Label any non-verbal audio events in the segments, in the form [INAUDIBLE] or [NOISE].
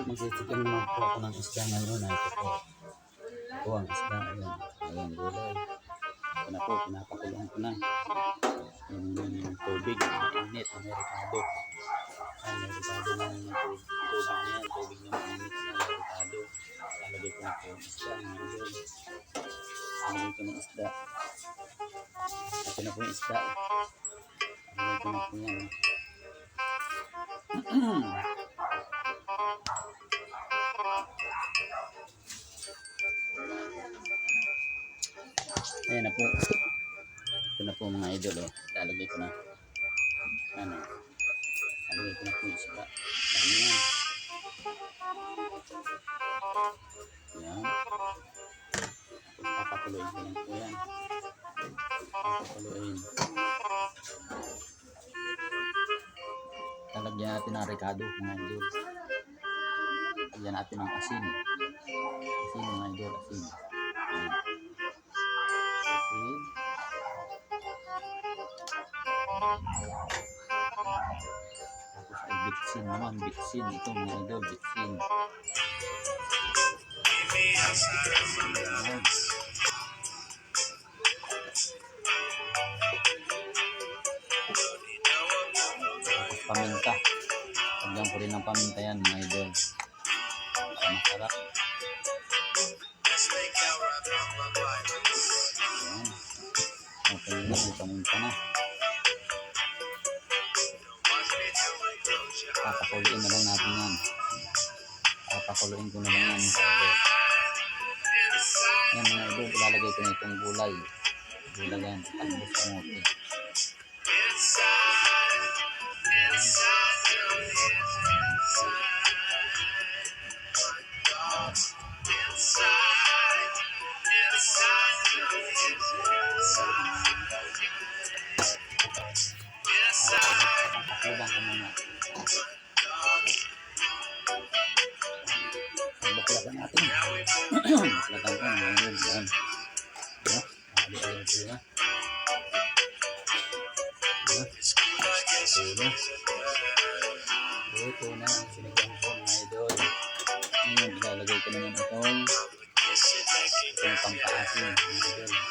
Magsisikin naman po ako ng isda ngayon. Ay, ito po. Ito ang isda. Ayan. Ayan, gulay. Ito na po, pinapakuloan ko na. Yung, yung tubig, init, Amerikado. Amerikado na yung tubig tubig na yan. Tubig na mainit Amerikado. Lalagay ko na po yung isda ngayon. Lalagay ko ng isda. Ito na po yung isda. Lalagay ko na po yan. [CLEARS THROAT] Ayan na po. Ito na po mga idol. Oh. Lalagay ko na. Ano. Lalagay ko na po yung isda. Dami yan. Tapos papakuloyin ko lang po yan. Papakuloyin. Lalagyan natin ng rekado mga idol. Lagyan natin ng asin. Asin mga idol. Asin. Ayan. Tapos ay bitsin naman. Bitsin. Ito mga idol. Bitsin. Ayan. Tapos paminta. Lagyan ko rin ng paminta yan mga idol. Masarap. Ayan. Okay na. Paminta na Papakuloyin ko na lang mga idol. Yan mga idol. Ilalagay ko na itong gulay. Gulay yan. Talbos kamote. Pakubang ko muna. Baklagan natin. Baklagan ko. Ngayon. Yan. Diba? Nakalimutan ko na. Diba? Ito na ang sinigang ko mga idol. Ngayon, ilalagay ko naman itong itong pampaasin. Mga idol.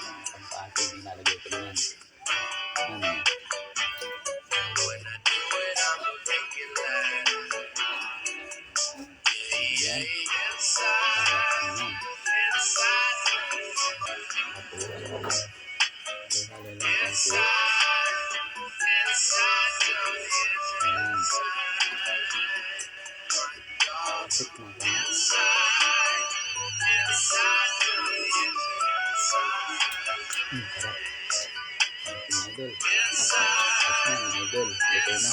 Ko na. Hmm, sarap. Sarap mga idol. Sarap na mga idol. Luto na.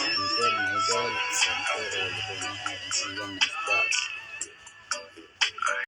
Ito mga idol. Yan po. Luto na sinigang na isda.